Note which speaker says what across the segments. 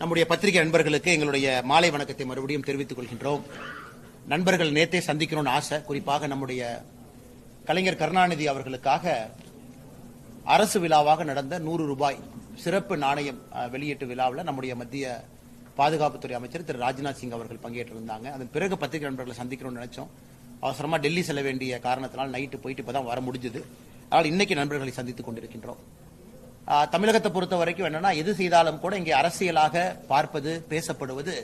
Speaker 1: நம்முடைய பத்திரிகை நண்பர்களுக்கு எங்களுடைய மாலை வணக்கத்தை மறுபடியும் தெரிவித்துக் கொள்கின்றோம் நண்பர்கள் நேத்தே சந்திக்கணும்னு ஆசை குறிப்பாக நம்முடைய கலைஞர் கருணாநிதி அவர்களுக்காக அரசு விழாவாக நடந்த நூறு ரூபாய் சிறப்பு நாணயம் வெளியீட்டு விழாவில் நம்முடைய மத்திய பாதுகாப்புத்துறை அமைச்சர் திரு ராஜ்நாத் சிங் அவர்கள் பங்கேற்றிருந்தாங்க அதன் பிறகு பத்திரிகை நண்பர்களை சந்திக்கணும்னு நினைச்சோம் அவசரமாக டெல்லி செல்ல வேண்டிய காரணத்தினால் நைட்டு போயிட்டு இப்பதான் வர முடிஞ்சது ஆனால் இன்னைக்கு நண்பர்களை சந்தித்துக் கொண்டிருக்கின்றோம் தமிழகத்தை பொறுத்த வரைக்கும் என்னன்னா எது செய்தாலும் கூட இங்கே அரசியலாக பார்ப்பது பேசப்படுவது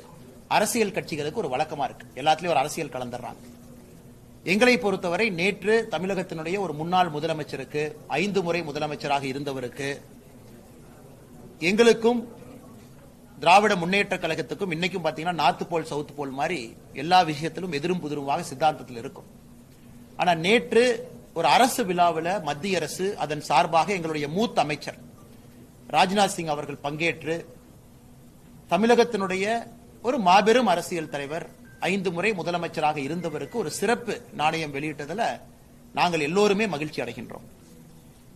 Speaker 1: அரசியல் கட்சிகளுக்கு ஒரு வழக்கமா இருக்கு எல்லாத்துலயும் ஒரு அரசியல் கலந்துடுறாங்க எங்களை பொறுத்தவரை நேற்று தமிழகத்தினுடைய ஒரு முன்னாள் முதலமைச்சருக்கு ஐந்து முறை முதலமைச்சராக இருந்தவருக்கு எங்களுக்கும் திராவிட முன்னேற்ற கழகத்துக்கும் இன்னைக்கும் பாத்தீங்கன்னா நார்த் போல் சவுத் போல் மாதிரி எல்லா விஷயத்திலும் எதிரும் புதிருமாக சித்தாந்தத்தில் இருக்கும் ஆனால் நேற்று ஒரு அரசு விழாவில் மத்திய அரசு அதன் சார்பாக எங்களுடைய மூத்த அமைச்சர் ராஜ்நாத் சிங் அவர்கள் பங்கேற்று தமிழகத்தினுடைய ஒரு மாபெரும் அரசியல் தலைவர் ஐந்து முறை முதலமைச்சராக இருந்தவருக்கு ஒரு சிறப்பு நாணயம் வெளியிட்டதில் நாங்கள் எல்லோருமே மகிழ்ச்சி அடைகின்றோம்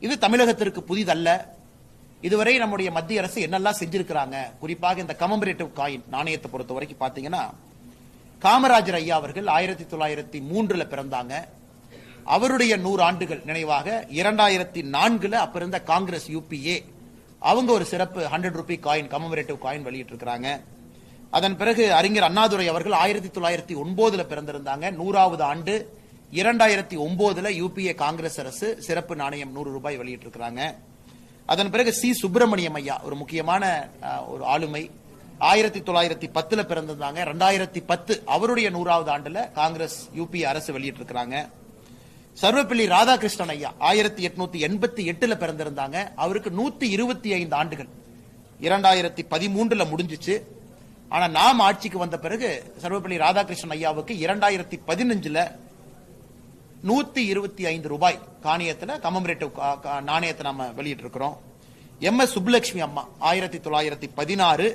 Speaker 1: இது தமிழகத்திற்கு புதிதல்ல இதுவரை நம்முடைய மத்திய அரசு என்னெல்லாம் செஞ்சிருக்கிறாங்க குறிப்பாக இந்த கமம்பரேட்டிவ் காயின் நாணயத்தை பொறுத்த வரைக்கும் பார்த்தீங்கன்னா காமராஜர் ஐயா அவர்கள் ஆயிரத்தி தொள்ளாயிரத்தி மூன்றுல பிறந்தாங்க அவருடைய நூறு ஆண்டுகள் நினைவாக இரண்டாயிரத்தி நான்குல அப்ப இருந்த காங்கிரஸ் யூபிஏ அவங்க ஒரு சிறப்பு hundred rupee coin commemorative coin வெளியிட்டிருக்கிறாங்க அதன் பிறகு அறிஞர் அண்ணாதுரை அவர்கள் ஆயிரத்தி தொள்ளாயிரத்தி ஒன்பதுல பிறந்திருந்தாங்க நூறாவது ஆண்டு இரண்டாயிரத்தி ஒன்பதுல யூபிஏ காங்கிரஸ் அரசு சிறப்பு நாணயம் நூறு ரூபாய் வெளியிட்டிருக்கிறாங்க அதன் பிறகு சி சுப்பிரமணியம் ஐயா ஒரு முக்கியமான ஒரு ஆளுமை ஆயிரத்தி தொள்ளாயிரத்தி பத்துல பிறந்திருந்தாங்க ரெண்டாயிரத்தி பத்து அவருடைய நூறாவது ஆண்டுல காங்கிரஸ் யூபி அரசு வெளியிட்டிருக்கிறாங்க சர்வப்பள்ளி ராதாகிருஷ்ணன் ஐயா ஆயிரத்தி எட்நூத்தி எண்பத்தி எட்டுல பிறந்திருந்தாங்க அவருக்கு நூத்தி இருபத்தி ஐந்து ஆண்டுகள் இரண்டாயிரத்தி பதிமூன்றுல முடிஞ்சிச்சு ஆனா நாம் ஆட்சிக்கு வந்த பிறகு சர்வப்பள்ளி ராதாகிருஷ்ணன் ஐயாவுக்கு இரண்டாயிரத்தி பதினஞ்சுல நூத்தி இருபத்தி ஐந்து ரூபாய் காணியத்துல கமமரேட்டிவ் நாணயத்தை நாம இருக்கிறோம் எம் எஸ் சுப்புலட்சுமி அம்மா ஆயிரத்தி தொள்ளாயிரத்தி பதினாறு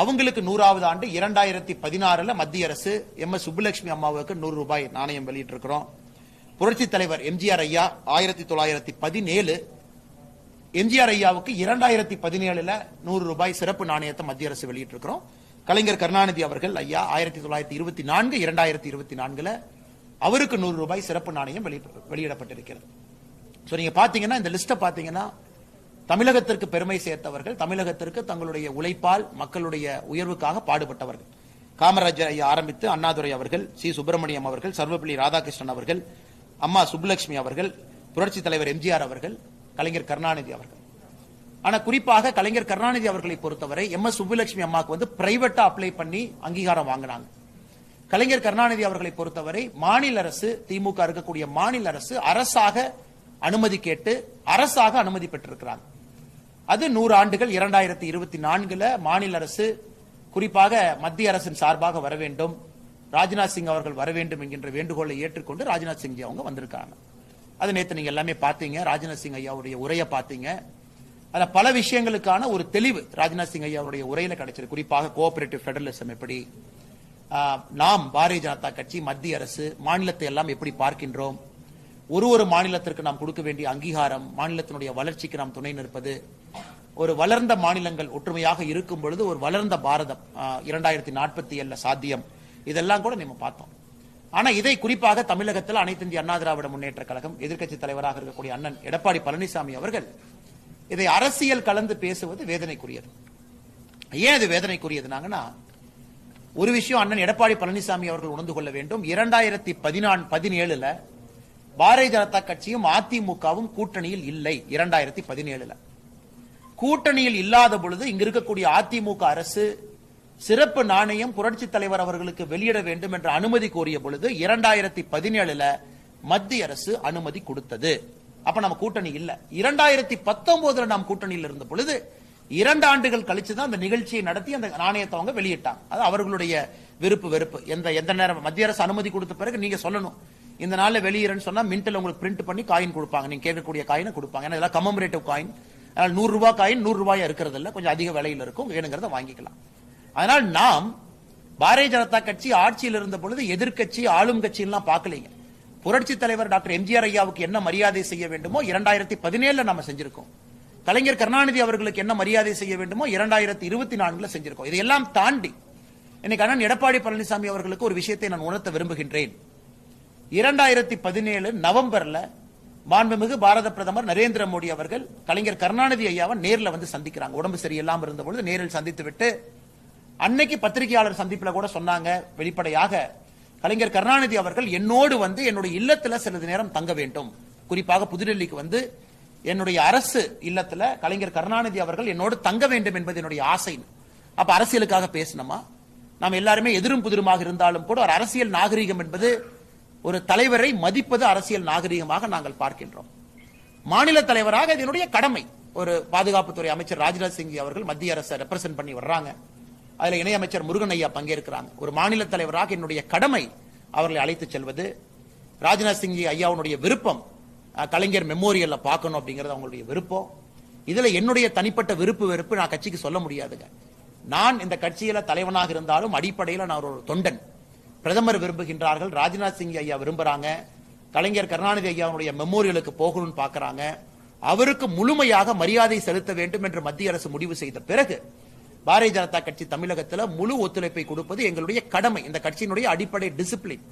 Speaker 1: அவங்களுக்கு நூறாவது ஆண்டு இரண்டாயிரத்தி பதினாறுல மத்திய அரசு எம் எஸ் சுப்புலட்சுமி அம்மாவுக்கு நூறு ரூபாய் நாணயம் வெளியிட்டு இருக்கிறோம் புரட்சி தலைவர் எம்ஜிஆர் ஐயா ஆயிரத்தி தொள்ளாயிரத்தி பதினேழு எம்ஜிஆர் ஐயாவுக்கு இரண்டாயிரத்தி பதினேழுல நூறு ரூபாய் சிறப்பு நாணயத்தை மத்திய அரசு வெளியிட்டிருக்கிறோம் கலைஞர் கருணாநிதி அவர்கள் ஐயா ஆயிரத்தி தொள்ளாயிரத்தி இருபத்தி நான்கு இரண்டாயிரத்தி இருபத்தி நான்குல அவருக்கு நூறு ரூபாய் சிறப்பு நாணயம் வெளியிடப்பட்டிருக்கிறது ஸோ நீங்க பாத்தீங்கன்னா இந்த லிஸ்ட்டை பாத்தீங்கன்னா தமிழகத்திற்கு பெருமை சேர்த்தவர்கள் தமிழகத்திற்கு தங்களுடைய உழைப்பால் மக்களுடைய உயர்வுக்காக பாடுபட்டவர்கள் காமராஜர் ஐயா ஆரம்பித்து அண்ணாதுரை அவர்கள் சி சுப்பிரமணியம் அவர்கள் சர்வபள்ளி ராதாகிருஷ்ணன் அவர்கள் அம்மா சுப்புலட்சுமி அவர்கள் புரட்சி தலைவர் எம்ஜிஆர் அவர்கள் கலைஞர் கருணாநிதி அவர்கள் ஆனா குறிப்பாக கலைஞர் கருணாநிதி அவர்களை பொறுத்தவரை எம் எஸ் சுப்புலட்சுமி அம்மாவுக்கு வந்து பிரைவேட்டா அப்ளை பண்ணி அங்கீகாரம் வாங்கினாங்க கலைஞர் கருணாநிதி அவர்களை பொறுத்தவரை மாநில அரசு திமுக இருக்கக்கூடிய மாநில அரசு அரசாக அனுமதி கேட்டு அரசாக அனுமதி பெற்றிருக்கிறாங்க அது நூறு ஆண்டுகள் இரண்டாயிரத்தி இருபத்தி நான்குல மாநில அரசு குறிப்பாக மத்திய அரசின் சார்பாக வர வேண்டும் ராஜ்நாத் சிங் அவர்கள் வர வேண்டும் என்கின்ற வேண்டுகோளை ஏற்றுக்கொண்டு ராஜ்நாத் சிங்ஜி அவங்க வந்திருக்காங்க அது நேற்று நீங்கள் எல்லாமே பார்த்தீங்க ராஜ்நாத் சிங் ஐயாவுடைய உரையை பார்த்தீங்க அதில் பல விஷயங்களுக்கான ஒரு தெளிவு ராஜ்நாத் சிங் ஐயாவுடைய உரையில் கிடைச்சது குறிப்பாக கோஆபரேட்டிவ் பெடரலிசம் எப்படி நாம் பாரதிய ஜனதா கட்சி மத்திய அரசு மாநிலத்தை எல்லாம் எப்படி பார்க்கின்றோம் ஒரு ஒரு மாநிலத்திற்கு நாம் கொடுக்க வேண்டிய அங்கீகாரம் மாநிலத்தினுடைய வளர்ச்சிக்கு நாம் துணை நிற்பது ஒரு வளர்ந்த மாநிலங்கள் ஒற்றுமையாக இருக்கும் பொழுது ஒரு வளர்ந்த பாரதம் இரண்டாயிரத்தி நாற்பத்தி ஏழில் சாத்தியம் இதெல்லாம் கூட நம்ம பார்த்தோம் ஆனா இதை குறிப்பாக தமிழகத்தில் அனைத்து இந்திய அண்ணா திராவிட முன்னேற்ற கழகம் எதிர்கட்சி தலைவராக இருக்கக்கூடிய அண்ணன் எடப்பாடி பழனிசாமி அவர்கள் இதை அரசியல் கலந்து பேசுவது வேதனைக்குரியது ஏன் இது வேதனைக்குரியதுனாங்கன்னா ஒரு விஷயம் அண்ணன் எடப்பாடி பழனிசாமி அவர்கள் உணர்ந்து கொள்ள வேண்டும் இரண்டாயிரத்தி பதினான் பதினேழுல பாரதிய ஜனதா கட்சியும் அதிமுகவும் கூட்டணியில் இல்லை இரண்டாயிரத்தி பதினேழுல கூட்டணியில் இல்லாத பொழுது இங்க இருக்கக்கூடிய அதிமுக அரசு சிறப்பு நாணயம் புரட்சி தலைவர் அவர்களுக்கு வெளியிட வேண்டும் என்ற அனுமதி கோரிய பொழுது இரண்டாயிரத்தி பதினேழுல மத்திய அரசு அனுமதி கொடுத்தது அப்ப நம்ம கூட்டணி இல்ல இரண்டாயிரத்தி பத்தொன்பதுல நாம் கூட்டணியில் இருந்த பொழுது இரண்டு ஆண்டுகள் கழிச்சு தான் அந்த நிகழ்ச்சியை நடத்தி அந்த நாணயத்தை அவங்க வெளியிட்டாங்க அது அவர்களுடைய விருப்பு வெறுப்பு எந்த எந்த நேரம் மத்திய அரசு அனுமதி கொடுத்த பிறகு நீங்க சொல்லணும் இந்த நாளில் வெளியிறன்னு சொன்னா மின்டல் உங்களுக்கு பிரிண்ட் பண்ணி காயின் கொடுப்பாங்க நீங்க கேட்கக்கூடிய காயினை கொடுப்பாங்க ஏன்னா இதெல்லாம் கமமரேட்டிவ் காயின் அதனால நூறு ரூபாய் காயின் நூறு ரூபாயா இருக்கிறது இல்ல கொஞ்சம் அதிக விலையில் இருக்கும் வேணுங்கிறத வாங்கிக்கலாம் அதனால் நாம் பாரதிய ஜனதா கட்சி ஆட்சியில் இருந்த பொழுது எதிர்கட்சி ஆளும் கட்சியெல்லாம் பார்க்கலைங்க புரட்சி தலைவர் டாக்டர் எம்ஜிஆர் ஐயாவுக்கு என்ன மரியாதை செய்ய வேண்டுமோ இரண்டாயிரத்தி பதினேழுல நம்ம செஞ்சிருக்கோம் கலைஞர் கருணாநிதி அவர்களுக்கு என்ன மரியாதை செய்ய வேண்டுமோ இரண்டாயிரத்தி இருபத்தி நான்குல செஞ்சிருக்கோம் இதையெல்லாம் தாண்டி இன்னைக்கு அண்ணன் எடப்பாடி பழனிசாமி அவர்களுக்கு ஒரு விஷயத்தை நான் உணர்த்த விரும்புகின்றேன் இரண்டாயிரத்தி பதினேழு நவம்பர்ல மாண்புமிகு பாரத பிரதமர் நரேந்திர மோடி அவர்கள் கலைஞர் கருணாநிதி ஐயாவை நேரில் வந்து சந்திக்கிறாங்க உடம்பு சரியில்லாமல் இருந்த பொழுது நேரில் சந்தித்து விட்டு அன்னைக்கு பத்திரிகையாளர் சந்திப்பில் கூட சொன்னாங்க வெளிப்படையாக கலைஞர் கருணாநிதி அவர்கள் என்னோடு வந்து என்னுடைய இல்லத்தில் சிறிது நேரம் தங்க வேண்டும் குறிப்பாக புதுடெல்லிக்கு வந்து என்னுடைய அரசு இல்லத்தில் கலைஞர் கருணாநிதி அவர்கள் என்னோடு தங்க வேண்டும் என்பது என்னுடைய ஆசை அப்ப அரசியலுக்காக பேசினோமா நாம் எல்லாருமே எதிரும் புதிருமாக இருந்தாலும் கூட ஒரு அரசியல் நாகரீகம் என்பது ஒரு தலைவரை மதிப்பது அரசியல் நாகரீகமாக நாங்கள் பார்க்கின்றோம் மாநில தலைவராக இதனுடைய கடமை ஒரு பாதுகாப்புத்துறை அமைச்சர் ராஜ்நாத் சிங் அவர்கள் மத்திய அரசை ரெப்ரசென்ட் பண்ணி வர்றாங்க அதில் இணையமைச்சர் முருகன் ஐயா பங்கேற்கிறாங்க ஒரு மாநில தலைவராக என்னுடைய கடமை அவர்களை அழைத்து செல்வது ராஜ்நாத் சிங் ஐயாவுடைய விருப்பம் கலைஞர் மெமோரியல்ல பார்க்கணும் அப்படிங்கிறது அவங்களுடைய விருப்பம் இதில் என்னுடைய தனிப்பட்ட விருப்பு வெறுப்பு நான் கட்சிக்கு சொல்ல முடியாதுங்க நான் இந்த கட்சியில தலைவனாக இருந்தாலும் அடிப்படையில் நான் ஒரு தொண்டன் பிரதமர் விரும்புகின்றார்கள் ராஜ்நாத் சிங் ஐயா விரும்புறாங்க கலைஞர் கருணாநிதி ஐயாவுடைய மெமோரியலுக்கு போகணும்னு பார்க்குறாங்க அவருக்கு முழுமையாக மரியாதை செலுத்த வேண்டும் என்று மத்திய அரசு முடிவு செய்த பிறகு பாரதிய ஜனதா கட்சி தமிழகத்தில் முழு ஒத்துழைப்பை கொடுப்பது எங்களுடைய கடமை இந்த கட்சியினுடைய அடிப்படை டிசிப்ளின்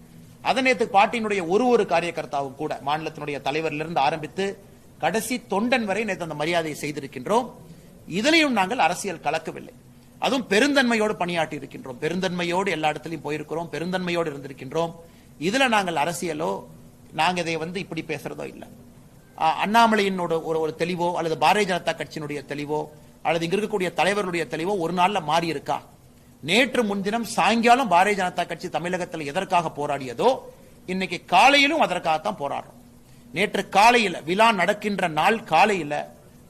Speaker 1: அதனேத்து பாட்டியினுடைய ஒரு ஒரு காரியகர்த்தாவும் கூட மாநிலத்தினுடைய தலைவரிலிருந்து ஆரம்பித்து கடைசி தொண்டன் வரை நேற்று அந்த மரியாதையை செய்திருக்கின்றோம் இதிலையும் நாங்கள் அரசியல் கலக்கவில்லை அதுவும் பெருந்தன்மையோடு பணியாற்றி இருக்கின்றோம் பெருந்தன்மையோடு எல்லா இடத்துலையும் போயிருக்கிறோம் பெருந்தன்மையோடு இருந்திருக்கின்றோம் இதுல நாங்கள் அரசியலோ நாங்கள் இதை வந்து இப்படி பேசுறதோ இல்லை அண்ணாமலையினோட ஒரு ஒரு தெளிவோ அல்லது பாரதிய ஜனதா கட்சியினுடைய தெளிவோ அல்லது இங்க இருக்கக்கூடிய தலைவர்களுடைய தெளிவோ ஒரு நாள்ல மாறி இருக்கா நேற்று முன்தினம் சாயங்காலம் பாரதிய ஜனதா கட்சி தமிழகத்தில் எதற்காக போராடியதோ இன்னைக்கு காலையிலும் அதற்காகத்தான் போராடுறோம் நேற்று காலையில் விழா நடக்கின்ற நாள் காலையில்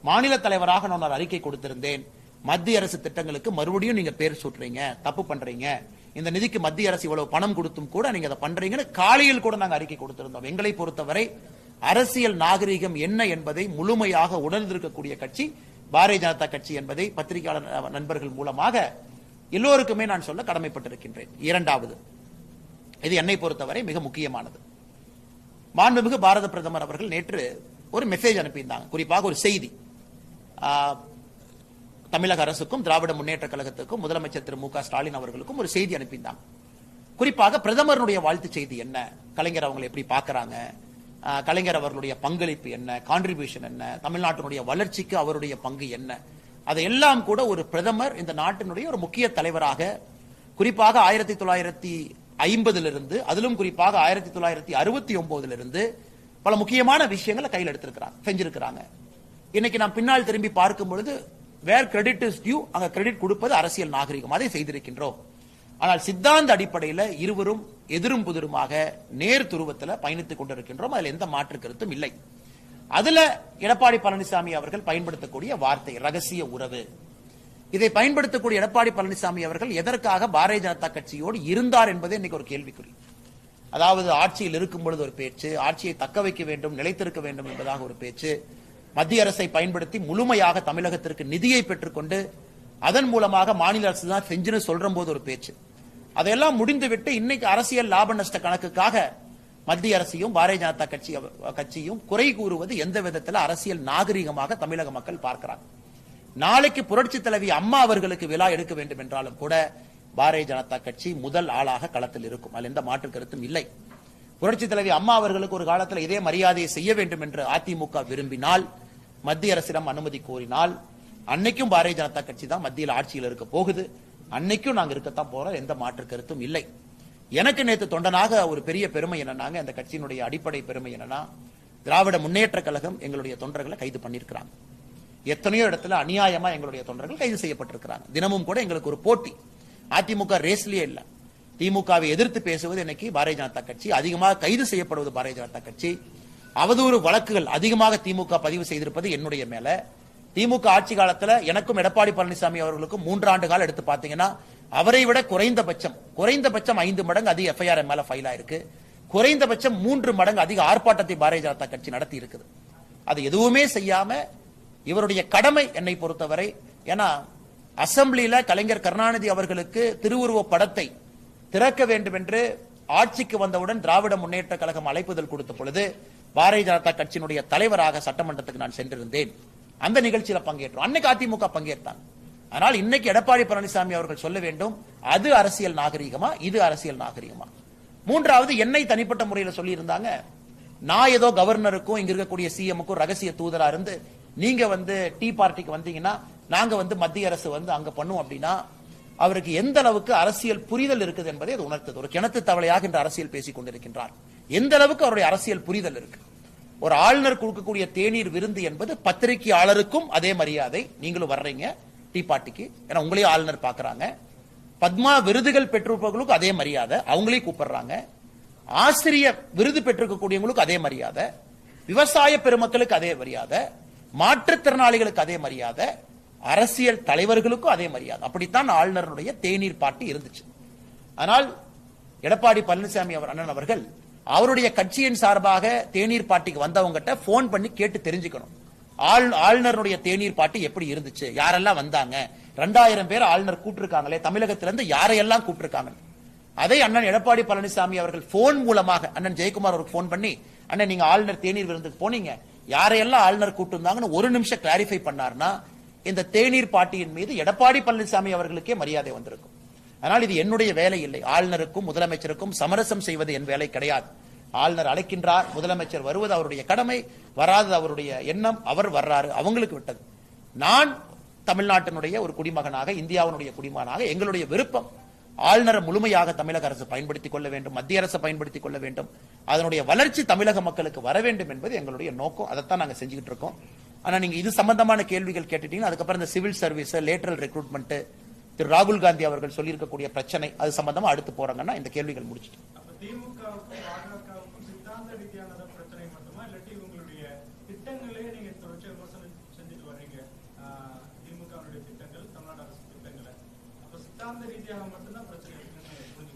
Speaker 1: மாநில தலைவராக நான் ஒரு அறிக்கை கொடுத்திருந்தேன் மத்திய அரசு திட்டங்களுக்கு மறுபடியும் நீங்க பேர் சுட்டுறீங்க தப்பு பண்றீங்க இந்த நிதிக்கு மத்திய அரசு இவ்வளவு பணம் கொடுத்தும் கூட நீங்க அதை பண்றீங்கன்னு காலையில் கூட நாங்க அறிக்கை கொடுத்திருந்தோம் எங்களை பொறுத்தவரை அரசியல் நாகரீகம் என்ன என்பதை முழுமையாக உணர்ந்திருக்கக்கூடிய கட்சி பாரதிய ஜனதா கட்சி என்பதை பத்திரிகையாளர் நண்பர்கள் மூலமாக எல்லோருக்குமே நான் சொல்ல கடமைப்பட்டிருக்கின்றேன் இரண்டாவது இது என்னை பொறுத்தவரை மிக முக்கியமானது மாண்புமிகு பாரத பிரதமர் அவர்கள் நேற்று ஒரு மெசேஜ் அனுப்பியிருந்தாங்க குறிப்பாக ஒரு செய்தி தமிழக அரசுக்கும் திராவிட முன்னேற்ற கழகத்துக்கும் முதலமைச்சர் திரு மு க ஸ்டாலின் அவர்களுக்கும் ஒரு செய்தி அனுப்பியிருந்தாங்க குறிப்பாக பிரதமருடைய வாழ்த்து செய்தி என்ன கலைஞர் அவங்களை எப்படி பாக்குறாங்க கலைஞர் அவர்களுடைய பங்களிப்பு என்ன கான்ட்ரிபியூஷன் என்ன தமிழ்நாட்டினுடைய வளர்ச்சிக்கு அவருடைய பங்கு என்ன அதையெல்லாம் கூட ஒரு பிரதமர் இந்த நாட்டினுடைய ஒரு முக்கிய தலைவராக குறிப்பாக ஆயிரத்தி தொள்ளாயிரத்தி ஐம்பதிலிருந்து அதிலும் குறிப்பாக ஆயிரத்தி தொள்ளாயிரத்தி அறுபத்தி ஒன்பதிலிருந்து பல முக்கியமான விஷயங்களை கையில் எடுத்திருக்கிறாங்க செஞ்சிருக்கிறாங்க இன்னைக்கு நான் பின்னால் திரும்பி பார்க்கும் பொழுது வேர் கிரெடிட் இஸ் டியூ அங்க கிரெடிட் கொடுப்பது அரசியல் நாகரிகம் அதை செய்திருக்கின்றோம் ஆனால் சித்தாந்த அடிப்படையில் இருவரும் எதிரும் புதிருமாக நேர் துருவத்தில் பயணித்துக் கொண்டிருக்கின்றோம் அதில் எந்த மாற்று கருத்தும் இல்லை அதுல எடப்பாடி பழனிசாமி அவர்கள் பயன்படுத்தக்கூடிய வார்த்தை ரகசிய உறவு இதை பயன்படுத்தக்கூடிய எடப்பாடி பழனிசாமி அவர்கள் எதற்காக பாரதிய ஜனதா கட்சியோடு இருந்தார் என்பதே இன்னைக்கு ஒரு கேள்விக்குறி அதாவது ஆட்சியில் இருக்கும் பொழுது ஒரு பேச்சு ஆட்சியை தக்க வைக்க வேண்டும் நிலைத்திருக்க வேண்டும் என்பதாக ஒரு பேச்சு மத்திய அரசை பயன்படுத்தி முழுமையாக தமிழகத்திற்கு நிதியை பெற்றுக்கொண்டு அதன் மூலமாக மாநில அரசு தான் செஞ்சுன்னு சொல்ற போது ஒரு பேச்சு அதையெல்லாம் முடிந்துவிட்டு இன்னைக்கு அரசியல் லாப நஷ்ட கணக்குக்காக மத்திய அரசையும் பாரதிய ஜனதா கட்சி கட்சியும் குறை கூறுவது எந்த விதத்தில் அரசியல் நாகரிகமாக தமிழக மக்கள் பார்க்கிறாங்க நாளைக்கு புரட்சி தலைவி அம்மா அவர்களுக்கு விழா எடுக்க வேண்டும் என்றாலும் கூட பாரதிய ஜனதா கட்சி முதல் ஆளாக களத்தில் இருக்கும் அதில் எந்த மாற்று கருத்தும் இல்லை புரட்சி தலைவி அம்மா அவர்களுக்கு ஒரு காலத்தில் இதே மரியாதையை செய்ய வேண்டும் என்று அதிமுக விரும்பினால் மத்திய அரசிடம் அனுமதி கோரினால் அன்னைக்கும் பாரதிய ஜனதா கட்சி தான் மத்தியில் ஆட்சியில் இருக்க போகுது அன்னைக்கும் நாங்க இருக்கத்தான் போறோம் எந்த மாற்று கருத்தும் இல்லை எனக்கு நேற்று தொண்டனாக ஒரு பெரிய பெருமை என்னன்னாங்க அந்த கட்சியினுடைய அடிப்படை பெருமை என்னன்னா திராவிட முன்னேற்ற கழகம் எங்களுடைய தொண்டர்களை கைது பண்ணியிருக்கிறாங்க எத்தனையோ இடத்துல அநியாயமா எங்களுடைய தொண்டர்கள் கைது செய்யப்பட்டிருக்கிறாங்க தினமும் கூட எங்களுக்கு ஒரு போட்டி அதிமுக ரேஸ்லயே இல்லை திமுகவை எதிர்த்து பேசுவது இன்னைக்கு பாரதிய ஜனதா கட்சி அதிகமாக கைது செய்யப்படுவது பாரதிய ஜனதா கட்சி அவதூறு வழக்குகள் அதிகமாக திமுக பதிவு செய்திருப்பது என்னுடைய மேல திமுக ஆட்சி காலத்துல எனக்கும் எடப்பாடி பழனிசாமி அவர்களுக்கும் மூன்றாண்டு காலம் எடுத்து பாத்தீங்கன்னா அவரை விட குறைந்தபட்சம் குறைந்தபட்சம் ஐந்து மடங்கு அதிக எஃப்ஐஆர் மேல ஃபைல் ஆயிருக்கு குறைந்தபட்சம் மூன்று மடங்கு அதிக ஆர்ப்பாட்டத்தை பாரதிய ஜனதா கட்சி நடத்தி இருக்குது அது எதுவுமே செய்யாம இவருடைய கடமை என்னை பொறுத்தவரை ஏன்னா அசம்பிளியில கலைஞர் கருணாநிதி அவர்களுக்கு திருவுருவ படத்தை திறக்க வேண்டும் என்று ஆட்சிக்கு வந்தவுடன் திராவிட முன்னேற்ற கழகம் அழைப்புதல் கொடுத்த பொழுது பாரதிய ஜனதா கட்சியினுடைய தலைவராக சட்டமன்றத்துக்கு நான் சென்றிருந்தேன் அந்த நிகழ்ச்சியில பங்கேற்றோம் அன்னைக்கு அதிமுக பங்கேற்றாங்க ஆனால் இன்னைக்கு எடப்பாடி பழனிசாமி அவர்கள் சொல்ல வேண்டும் அது அரசியல் நாகரிகமா இது அரசியல் நாகரிகமா மூன்றாவது என்னை தனிப்பட்ட முறையில் இருந்தாங்க நான் ஏதோ கவர்னருக்கும் இங்க இருக்கக்கூடிய சிஎம்முக்கும் ரகசிய தூதரா இருந்து நீங்க வந்து டீ பார்ட்டிக்கு வந்தீங்கன்னா நாங்க வந்து மத்திய அரசு வந்து அங்க பண்ணுவோம் அப்படின்னா அவருக்கு எந்த அளவுக்கு அரசியல் புரிதல் இருக்குது என்பதை அது உணர்த்தது ஒரு கிணத்து தவளையாக என்று அரசியல் பேசிக் கொண்டிருக்கின்றார் எந்த அளவுக்கு அவருடைய அரசியல் புரிதல் இருக்கு ஒரு ஆளுநர் கொடுக்கக்கூடிய தேநீர் விருந்து என்பது பத்திரிகையாளருக்கும் அதே மரியாதை நீங்களும் வர்றீங்க டீ பார்ட்டிக்கு ஏன்னா உங்களையும் ஆளுநர் பார்க்குறாங்க பத்மா விருதுகள் பெற்றிருப்பவர்களுக்கும் அதே மரியாதை அவங்களையும் கூப்பிடுறாங்க ஆசிரியர் விருது பெற்றிருக்கக்கூடியவங்களுக்கு அதே மரியாதை விவசாய பெருமக்களுக்கு அதே மரியாதை மாற்றுத்திறனாளிகளுக்கு அதே மரியாதை அரசியல் தலைவர்களுக்கும் அதே மரியாதை அப்படித்தான் ஆளுநருடைய தேநீர் பாட்டு இருந்துச்சு ஆனால் எடப்பாடி பழனிசாமி அவர் அண்ணன் அவர்கள் அவருடைய கட்சியின் சார்பாக தேநீர் பாட்டிக்கு வந்தவங்ககிட்ட போன் பண்ணி கேட்டு தெரிஞ்சுக்கணும் ஆள் ஆளுநருடைய தேநீர் பாட்டி எப்படி இருந்துச்சு யாரெல்லாம் வந்தாங்க ரெண்டாயிரம் பேர் ஆளுநர் கூட்டிருக்காங்களே தமிழகத்திலிருந்து யாரையெல்லாம் கூப்பிட்டுருக்காங்க அதை அண்ணன் எடப்பாடி பழனிசாமி அவர்கள் போன் மூலமாக அண்ணன் ஜெயக்குமார் அவருக்கு போன் பண்ணி அண்ணன் நீங்க ஆளுநர் தேநீர் விருந்துக்கு போனீங்க யாரையெல்லாம் ஆளுநர் கூப்பிட்டு ஒரு நிமிஷம் கிளாரிஃபை பண்ணார்னா இந்த தேநீர் பாட்டியின் மீது எடப்பாடி பழனிசாமி அவர்களுக்கே மரியாதை வந்திருக்கும் ஆனால் இது என்னுடைய வேலை இல்லை ஆளுநருக்கும் முதலமைச்சருக்கும் சமரசம் செய்வது என் வேலை கிடையாது ஆளுநர் அழைக்கின்றார் முதலமைச்சர் வருவது அவருடைய கடமை வராதது அவருடைய எண்ணம் அவர் வர்றாரு அவங்களுக்கு விட்டது நான் தமிழ்நாட்டினுடைய ஒரு குடிமகனாக இந்தியாவினுடைய குடிமகனாக எங்களுடைய விருப்பம் ஆளுநரை முழுமையாக தமிழக அரசு பயன்படுத்திக் கொள்ள வேண்டும் மத்திய அரசு பயன்படுத்திக் கொள்ள வேண்டும் அதனுடைய வளர்ச்சி தமிழக மக்களுக்கு வர வேண்டும் என்பது எங்களுடைய நோக்கம் அதைத்தான் நாங்கள் செஞ்சுக்கிட்டு இருக்கோம் ஆனால் நீங்கள் இது சம்பந்தமான கேள்விகள் கேட்டுட்டீங்கன்னா அதுக்கப்புறம் இந்த சிவில் சர்வீஸ் லேட்டரல் ரெக்ரூட்மெண்ட் திரு ராகுல் காந்தி அவர்கள் சொல்லியிருக்கக்கூடிய பிரச்சனை அது சம்பந்தமா அடுத்து போறாங்கன்னா இந்த கேள்விகள் முடிச்சுட்டு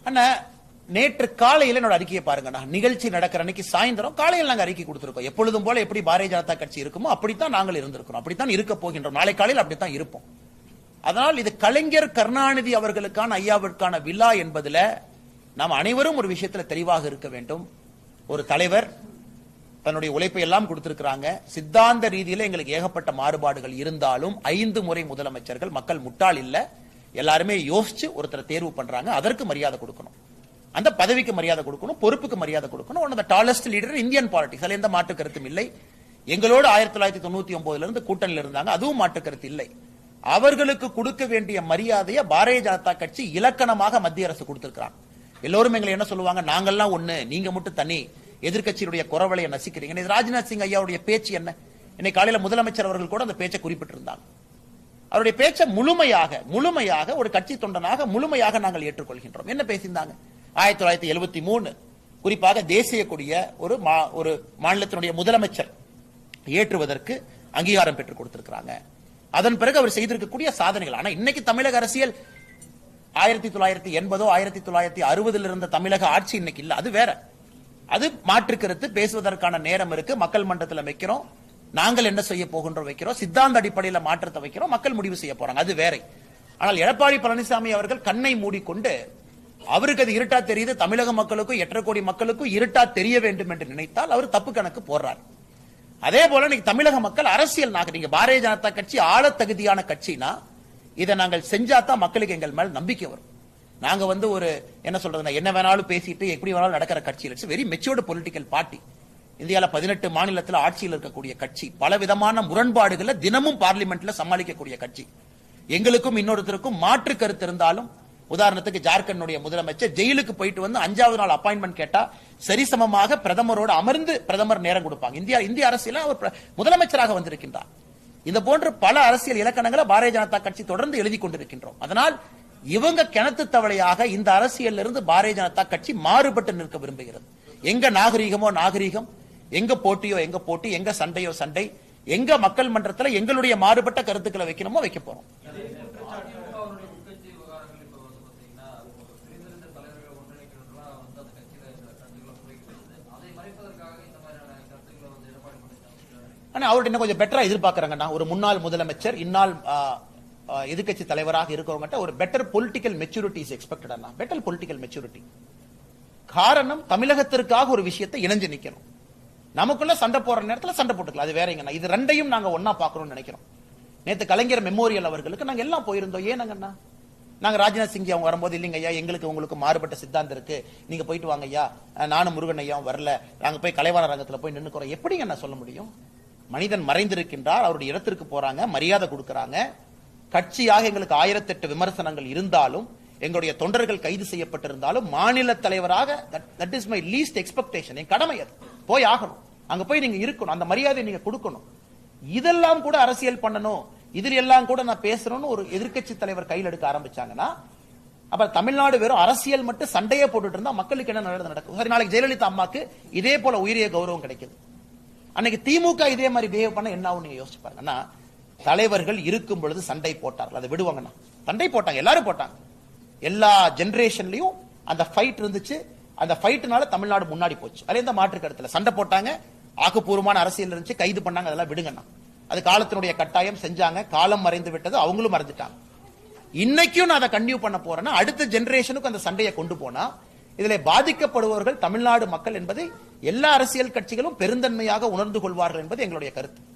Speaker 1: அண்ணா நேற்று காலையில் என்னோட அறிக்கையை பாருங்கண்ணா நிகழ்ச்சி நடக்கிற அன்னைக்கு சாயந்தரம் காலையில் நாங்கள் அறிக்கை கொடுத்துருக்கோம் எப்பொழுதும் போல எப்படி பாரதிய ஜனதா கட்சி இருக்குமோ அப்படித்தான் நாங்கள் இருந்திருக்கிறோம் அப்படித்தான் இருக்க போகின்றோம் நாளை காலையில் அப்படித்தான் இருப்போம் அதனால் இது கலைஞர் கருணாநிதி அவர்களுக்கான ஐயாவிற்கான விழா என்பதில் நாம் அனைவரும் ஒரு விஷயத்தில் தெளிவாக இருக்க வேண்டும் ஒரு தலைவர் தன்னுடைய உழைப்பை எல்லாம் கொடுத்திருக்கிறாங்க சித்தாந்த ரீதியில் எங்களுக்கு ஏகப்பட்ட மாறுபாடுகள் இருந்தாலும் ஐந்து முறை முதலமைச்சர்கள் மக்கள் முட்டாள் இல்லை எல்லாருமே யோசிச்சு ஒருத்தரை தேர்வு பண்றாங்க அதற்கு மரியாதை கொடுக்கணும் அந்த பதவிக்கு மரியாதை கொடுக்கணும் பொறுப்புக்கு மரியாதை கொடுக்கணும் one of the tallest leader Indian politics அதில் எந்த மாற்று கருத்தும் இல்லை எங்களோடு ஆயிரத்தி தொள்ளாயிரத்தி தொண்ணூத்தி ஒன்பதுல இருந்து கூட்டணியில் இருந்தாங்க அதுவும் மாற்று கருத்து இல்லை அவர்களுக்கு கொடுக்க வேண்டிய மரியாதையை பாரதிய ஜனதா கட்சி இலக்கணமாக மத்திய அரசு கொடுத்திருக்கிறாங்க எல்லோரும் எங்களை என்ன சொல்லுவாங்க நாங்கள்லாம் ஒண்ணு நீங்க மட்டும் தனி எதிர்கட்சியினுடைய குரவலையை நசிக்கிறீங்க ராஜ்நாத் சிங் ஐயாவுடைய பேச்சு என்ன இன்னைக்கு காலையில முதலமைச்சர் அவர்கள் கூட அந்த பேச்சை குறிப்பிட்டிருந்தாங்க அவருடைய பேச்சை முழுமையாக முழுமையாக ஒரு கட்சி தொண்டனாக முழுமையாக நாங்கள் ஏற்றுக்கொள்கின்றோம் என்ன பேசியிருந்தாங்க ஆயிரத்தி தொள்ளாயிரத்தி எழுபத்தி மூணு குறிப்பாக தேசிய கொடிய ஒரு மா ஒரு மாநிலத்தினுடைய முதலமைச்சர் ஏற்றுவதற்கு அங்கீகாரம் பெற்றுக் கொடுத்திருக்கிறாங்க அதன் பிறகு அவர் செய்திருக்கக்கூடிய சாதனைகள் ஆனா இன்னைக்கு தமிழக அரசியல் ஆயிரத்தி தொள்ளாயிரத்தி எண்பதோ ஆயிரத்தி தொள்ளாயிரத்தி அறுபதுல இருந்த தமிழக ஆட்சி இன்னைக்கு இல்ல அது வேற அது மாற்றுக்கருத்து பேசுவதற்கான நேரம் இருக்கு மக்கள் மன்றத்தில் வைக்கிறோம் நாங்கள் என்ன செய்ய போகின்றோம் வைக்கிறோம் சித்தாந்த அடிப்படையில் மாற்றத்தை வைக்கிறோம் மக்கள் முடிவு செய்ய போறாங்க அது வேற ஆனால் எடப்பாடி பழனிசாமி அவர்கள் கண்ணை மூடிக்கொண்டு அவருக்கு அது இருட்டா தெரியுது தமிழக மக்களுக்கும் எட்டரை கோடி மக்களுக்கும் இருட்டா தெரிய வேண்டும் என்று நினைத்தால் அவர் தப்பு கணக்கு போடுறார் அதே போல தமிழக மக்கள் அரசியல் நாகரிக பாரதிய ஜனதா கட்சி ஆள தகுதியான கட்சினா இதை நாங்கள் செஞ்சா தான் மக்களுக்கு எங்கள் மேல் நம்பிக்கை வரும் நாங்க வந்து ஒரு என்ன சொல்றதுன்னா என்ன வேணாலும் பேசிட்டு எப்படி வேணாலும் நடக்கிற கட்சியில் it's very matured political party இந்தியாவில் பதினெட்டு மாநிலத்தில் ஆட்சியில் இருக்கக்கூடிய கட்சி பல விதமான முரண்பாடுகளை தினமும் பார்லிமெண்ட்ல சமாளிக்கக்கூடிய கட்சி எங்களுக்கும் இன்னொருத்தருக்கும் மாற்று கருத்து இருந்தாலும் உதாரணத்துக்கு ஜார்க்கண்டுடைய முதலமைச்சர் ஜெயிலுக்கு போயிட்டு வந்து அஞ்சாவது நாள் அப்பாயின்மெண்ட் கேட்டா சரிசமமாக பிரதமரோடு அமர்ந்து பிரதமர் நேரம் கொடுப்பாங்க இந்தியா இந்திய அரசியல அவர் முதலமைச்சராக வந்திருக்கின்றார் இந்த போன்ற பல அரசியல் இலக்கணங்களை பாரதிய ஜனதா கட்சி தொடர்ந்து எழுதி கொண்டிருக்கின்றோம் அதனால் இவங்க கிணத்து தவளையாக இந்த அரசியல் இருந்து பாரதிய ஜனதா கட்சி மாறுபட்டு நிற்க விரும்புகிறது எங்க நாகரீகமோ நாகரீகம் எங்க போட்டியோ எங்க போட்டி எங்க சண்டையோ சண்டை எங்க மக்கள் மன்றத்தில் எங்களுடைய மாறுபட்ட கருத்துக்களை வைக்கணுமோ வைக்க போறோம் ஆனால் அவர்கிட்ட இன்னும் கொஞ்சம் பெட்டராக எதிர்பார்க்குறாங்கண்ணா ஒரு முன்னாள் முதலமைச்சர் இந்நாள் எதிர்கட்சி தலைவராக இருக்கிறவங்ககிட்ட ஒரு better political maturity is expected அண்ணா பெட்டர் பொலிட்டிக்கல் மெச்சூரிட்டி காரணம் தமிழகத்திற்காக ஒரு விஷயத்தை இணைஞ்சு நிற்கணும் நமக்குள்ள சண்டை போடுற நேரத்தில் சண்டை போட்டுக்கலாம் அது வேறங்கண்ணா இது ரெண்டையும் நாங்க ஒன்னா பார்க்கணும்னு நினைக்கிறோம் நேத்து கலைஞர் மெமோரியல் அவர்களுக்கு நாங்க எல்லாம் போயிருந்தோம் ஏனங்கண்ணா நாங்க ராஜ்நாத் சிங் அவங்க வரும்போது இல்லைங்க ஐயா எங்களுக்கு உங்களுக்கு மாறுபட்ட சித்தாந்தம் இருக்கு நீங்க போயிட்டு வாங்க ஐயா நானும் முருகன் ஐயா வரல நாங்க போய் கலைவாண ரங்கத்தில் போய் நின்னுக்கிறோம் எப்படிங்க நான் சொல்ல முடியும் மனிதன் மறைந்திருக்கின்றார் அவருடைய இடத்திற்கு போறாங்க மரியாதை கொடுக்கறாங்க கட்சியாக எங்களுக்கு ஆயிரத்தெட்டு விமர்சனங்கள் இருந்தாலும் எங்களுடைய தொண்டர்கள் கைது செய்யப்பட்டிருந்தாலும் மாநில தலைவராக that is my least expectation என் கடமை அது போய் ஆகணும் அங்க போய் நீங்க இருக்கணும் அந்த மரியாதையை நீங்க கொடுக்கணும் இதெல்லாம் கூட அரசியல் பண்ணணும் இதில் எல்லாம் கூட நான் பேசணும்னு ஒரு எதிர்கட்சி தலைவர் கையில் எடுக்க ஆரம்பிச்சாங்கன்னா அப்ப தமிழ்நாடு வெறும் அரசியல் மட்டும் சண்டையே போட்டுட்டு இருந்தா மக்களுக்கு என்ன நடக்கும் சரி நாளைக்கு ஜெயலலிதா அம்மாக்கு இதே போல உயரிய கௌரவம் கிடைக்குது அன்னைக்கு திமுக இதே மாதிரி பிஹேவ் பண்ண என்ன ஆகும் நீங்க யோசிச்சு பாருங்கன்னா தலைவர்கள் இருக்கும் பொழுது சண்டை போட்டார்கள் அதை விடுவாங்கண்ணா சண்டை போட்டாங்க எல்லாரும் போட்டாங்க எல்லா ஜென்ரேஷன்லயும் அந்த ஃபைட் இருந்துச்சு அந்த ஃபைட்டுனால தமிழ்நாடு முன்னாடி போச்சு அதே இந்த மாற்று கருத்துல சண்டை போட்டாங்க ஆக்கப்பூர்வமான அரசியல் இருந்துச்சு கைது பண்ணாங்க அதெல்லாம் விடுங்கண்ணா அது காலத்தினுடைய கட்டாயம் செஞ்சாங்க காலம் மறைந்து விட்டது அவங்களும் மறைஞ்சிட்டாங்க இன்னைக்கும் நான் அதை கண்டினியூ பண்ண போறேன்னா அடுத்த ஜென்ரேஷனுக்கு அந்த சண்டையை கொண்டு போனா இதில் பாதிக்கப்படுபவர்கள் தமிழ்நாடு மக்கள் என்பதை எல்லா அரசியல் கட்சிகளும் பெருந்தன்மையாக உணர்ந்து கொள்வார்கள் என்பது எங்களுடைய கருத்து